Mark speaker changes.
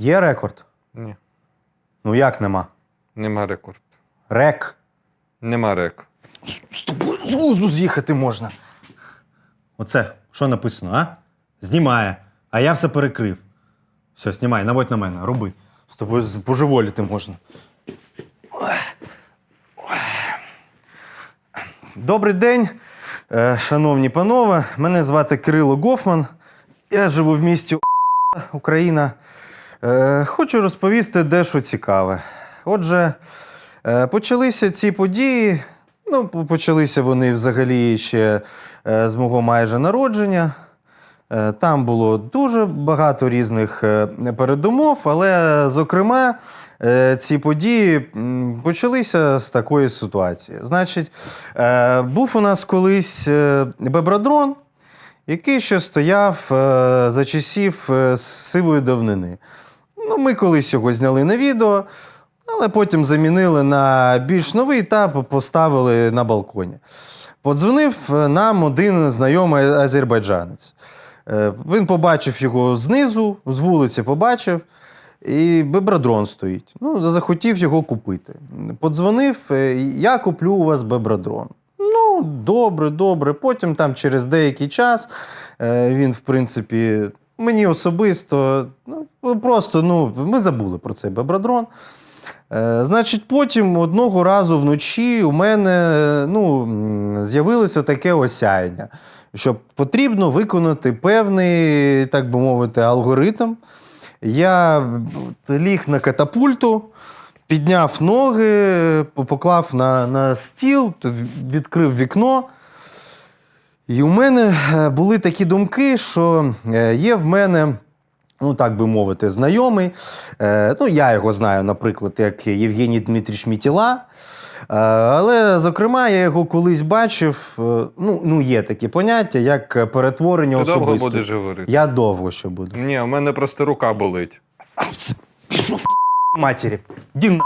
Speaker 1: Є рекорд?
Speaker 2: Ні.
Speaker 1: Ну як нема?
Speaker 2: Нема рекорд.
Speaker 1: Рек.
Speaker 2: Нема рек.
Speaker 1: З тобою з глузду з'їхати можна. Оце, що написано, а? Знімає. А я все перекрив. Все, знімай, наводь на мене, роби. З тобою божеволіти можна. Добрий день, е, шановні панове. Мене звати Кирило Гофман. Я живу в місті Україна. Е, Хочу розповісти дещо цікаве. Отже, е, почалися ці події. Ну, почалися вони взагалі ще е, з мого майже народження. Там було дуже багато різних передумов, але, зокрема, ці події почалися з такої ситуації. Значить, був у нас колись бебродрон, який ще стояв за часів е, сивої давнини. Ну, ми колись його зняли на відео, але потім замінили на більш новий та поставили на балконі. Подзвонив е, нам один знайомий азербайджанець. Е, Він побачив його знизу, з вулиці побачив, і бебродрон стоїть. Ну, захотів його купити. Подзвонив, е, я куплю у вас бебродрон. Ну, добре, добре. Потім там через деякий час він, в принципі, мені особисто, ну, просто ну, ми забули про цей бебродрон. Е, Значить, потім одного разу вночі у мене ну, з'явилося таке осяяння, що потрібно виконати певний, так би мовити, алгоритм. Я ліг на катапульту, підняв ноги, поклав на, на стіл, відкрив вікно. І у мене е, були такі думки, що е, є в мене, ну так би мовити, знайомий. Е, Ну, я його знаю, наприклад, як Євгеній Дмитріч Мітіла. Е, Але, зокрема, я його колись бачив. е, Ну, ну є такі поняття, як перетворення
Speaker 2: Ти довго
Speaker 1: особисто.
Speaker 2: будеш говорити?
Speaker 1: Я довго ще буду.
Speaker 2: Ні, у мене просто рука болить.
Speaker 1: Пішов матері. Ді на.